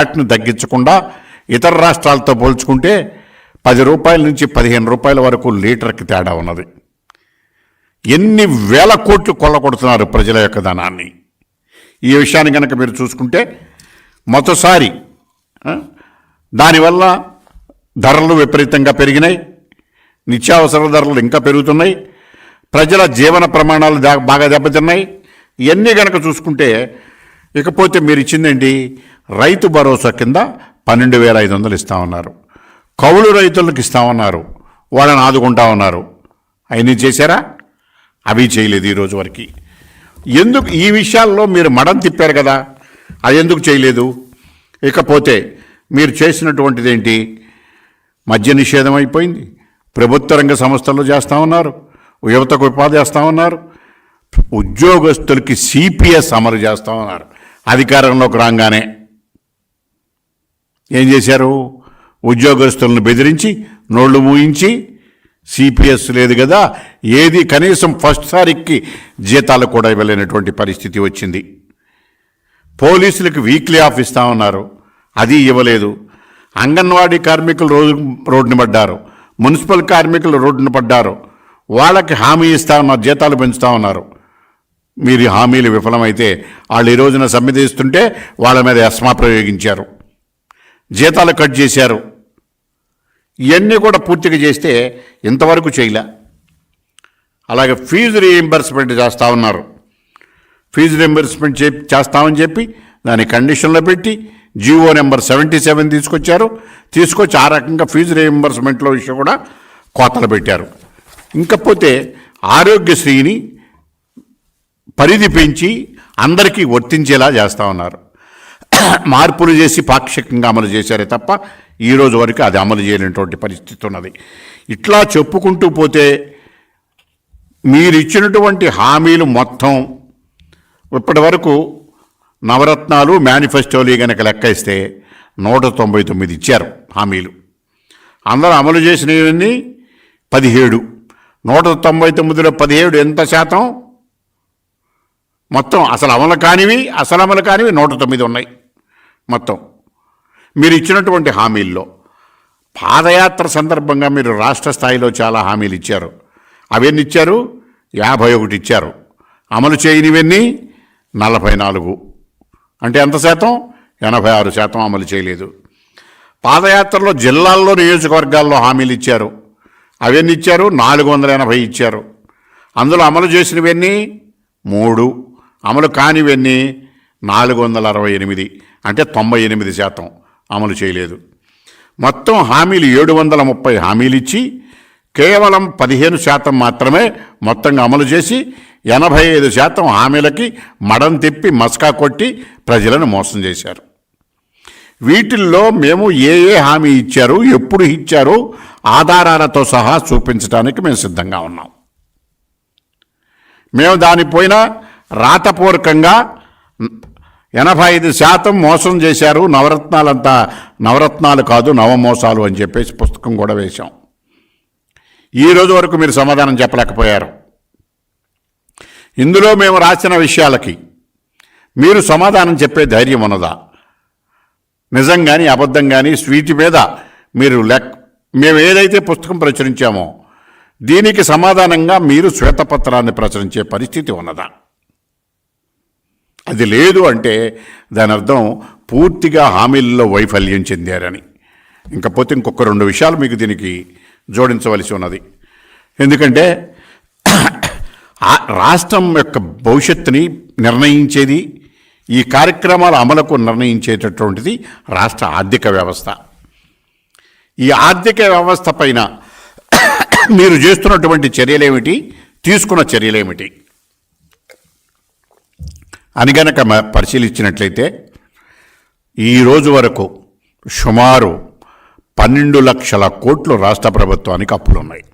వ్యాట్ను తగ్గించకుండా ఇతర రాష్ట్రాలతో పోల్చుకుంటే పది రూపాయల నుంచి పదిహేను రూపాయల వరకు లీటర్కి తేడా ఉన్నది. ఎన్ని వేల కోట్లు కొల్లగొడుతున్నారు ప్రజల యొక్క ధనాన్ని. ఈ విషయాన్ని కనుక మీరు చూసుకుంటే మొదటిసారి దానివల్ల ధరలు విపరీతంగా పెరిగినాయి. నిత్యావసర ధరలు ఇంకా పెరుగుతున్నాయి. ప్రజల జీవన ప్రమాణాలు బాగా దెబ్బతిన్నాయి. ఇవన్నీ కనుక చూసుకుంటే ఇకపోతే మీరు ఇచ్చిందండి రైతు భరోసా కింద పన్నెండు వేల ఐదు వందలు ఇస్తామన్నారు. కౌలు రైతులకు ఇస్తామన్నారు. వాళ్ళని ఆదుకుంటా ఉన్నారు. అవన్నీ చేశారా? అవి చేయలేదు ఈరోజు వరకు. ఎందుకు ఈ విషయాల్లో మీరు మడం తిప్పారు కదా? అది ఎందుకు చేయలేదు? ఇకపోతే మీరు చేసినటువంటిది ఏంటి? మద్య నిషేధం అయిపోయింది. ప్రభుత్వ రంగ సంస్థలు చేస్తా ఉన్నారు. యువతకు ఉపాధి చేస్తా ఉన్నారు. ఉద్యోగస్తులకి సిపిఎస్ అమలు చేస్తా ఉన్నారు. అధికారంలోకి రాగానే ఏం చేశారు? ఉద్యోగస్తులను బెదిరించి నోళ్ళు మూయించి సిపిఎస్ లేదు కదా ఏది కనీసం ఫస్ట్ సారికి జీతాలు కూడా ఇవ్వలేనటువంటి పరిస్థితి వచ్చింది. పోలీసులకు వీక్లీ ఆఫ్ ఇస్తా ఉన్నారు. అది ఇవ్వలేదు. అంగన్వాడీ కార్మికులు రోజు రోడ్డున పడ్డారు. మున్సిపల్ కార్మికులు రోడ్డున పడ్డారు. వాళ్ళకి హామీ ఇస్తామన్నారు జీతాలు పెంచుతా ఉన్నారు. మీరు హామీలు విఫలమైతే వాళ్ళు ఈ రోజున సమ్మెదిస్తుంటే వాళ్ళ మీద అస్మా ప్రయోగించారు. జీతాలు కట్ చేశారు. ఇవన్నీ కూడా పూర్తిగా చేస్తే ఇంతవరకు చేయలే. అలాగే ఫీజు రీఎంబర్స్మెంట్ చేస్తూ ఉన్నారు. ఫీజు రీఎంబర్స్మెంట్ చే చేస్తామని చెప్పి దాని కండిషన్లో పెట్టి జీవో నెంబర్ సెవెంటీ సెవెన్ తీసుకొచ్చారు. తీసుకొచ్చి ఆ రకంగా ఫీజు రీఎంబర్స్మెంట్లో విషయం కూడా కోతలు పెట్టారు. ఇంకపోతే ఆరోగ్యశ్రీని పరిధి పెంచి అందరికీ వర్తించేలా చేస్తూ ఉన్నారు. మార్పులు చేసి పాక్షికంగా అమలు చేశారే తప్ప ఈ రోజు వరకు అది అమలు చేయలేనటువంటి పరిస్థితి ఉన్నది. ఇట్లా చెప్పుకుంటూ పోతే మీరు ఇచ్చినటువంటి హామీలు మొత్తం ఇప్పటి వరకు నవరత్నాలు మేనిఫెస్టోలు కనుక లెక్క ఇస్తే నూట తొంభై తొమ్మిది ఇచ్చారు హామీలు. అందరూ అమలు చేసినవన్నీ పదిహేడు. నూట తొంభై తొమ్మిదిలో పదిహేడు ఎంత శాతం? మొత్తం అసలు అమలు కానివి అసలు అమలు కానివి నూట తొమ్మిది ఉన్నాయి. మొత్తం. మీరు ఇచ్చినటువంటి హామీల్లో పాదయాత్ర సందర్భంగా మీరు రాష్ట్ర స్థాయిలో చాలా హామీలు ఇచ్చారు. అవన్నీ ఇచ్చారు? యాభై ఒకటి ఇచ్చారు. అమలు చేయనివన్నీ? నలభై నాలుగు. అంటే ఎంత శాతం? ఎనభై ఆరు శాతం అమలు చేయలేదు. పాదయాత్రలో జిల్లాల్లో నియోజకవర్గాల్లో హామీలు ఇచ్చారు. అవన్నీ ఇచ్చారు? నాలుగు వందల ఎనభై ఇచ్చారు. అందులో అమలు చేసినవన్నీ? మూడు. అమలు కానివన్నీ? నాలుగు వందల అరవై ఎనిమిది అంటే తొంభై ఎనిమిది శాతం అమలు చేయలేదు. మొత్తం హామీలు ఏడు వందల ముప్పై హామీలు ఇచ్చి కేవలం పదిహేను శాతం మాత్రమే మొత్తంగా అమలు చేసి ఎనభై ఐదు శాతం హామీలకి మడం తిప్పి మస్కా కొట్టి ప్రజలను మోసం చేశారు. వీటిల్లో మేము ఏ ఏ హామీ ఇచ్చారు ఎప్పుడు ఇచ్చారు ఆధారాలతో సహా చూపించడానికి మేము సిద్ధంగా ఉన్నాం. మేము దానిపోయిన రాతపూర్వకంగా ఎనభై ఐదు శాతం మోసం చేశారు నవరత్నాలంతా నవరత్నాలు కాదు నవమోసాలు అని చెప్పేసి పుస్తకం కూడా వేశాం. ఈ రోజు వరకు మీరు సమాధానం చెప్పలేకపోయారు. ఇందులో మేము రాసిన విషయాలకి మీరు సమాధానం చెప్పే ధైర్యం ఉన్నదా? నిజం కానీ అబద్ధం కానీ స్వీటి మీద మీరు లెక్ మేము ఏదైతే పుస్తకం ప్రచురించామో దీనికి సమాధానంగా మీరు శ్వేతపత్రాన్ని ప్రచురించే పరిస్థితి ఉన్నదా? అది లేదు అంటే దాని అర్థం పూర్తిగా హామీల్లో వైఫల్యం చెందారని. ఇంకపోతే ఇంకొక రెండు విషయాలు మీకు దీనికి జోడించవలసి ఉన్నది. ఎందుకంటే ఆ రాష్ట్రం యొక్క భవిష్యత్తుని నిర్ణయించేది ఈ కార్యక్రమాల అమలుకు నిర్ణయించేటటువంటిది రాష్ట్ర ఆర్థిక వ్యవస్థ. ఈ ఆర్థిక వ్యవస్థ పైన మీరు చేస్తున్నటువంటి చర్యలేమిటి? తీసుకున్న చర్యలేమిటి? అని గనక పరిశీలించినట్లయితే ఈరోజు వరకు సుమారు పన్నెండు లక్షల కోట్లు రాష్ట్ర ప్రభుత్వానికి అప్పులున్నాయి.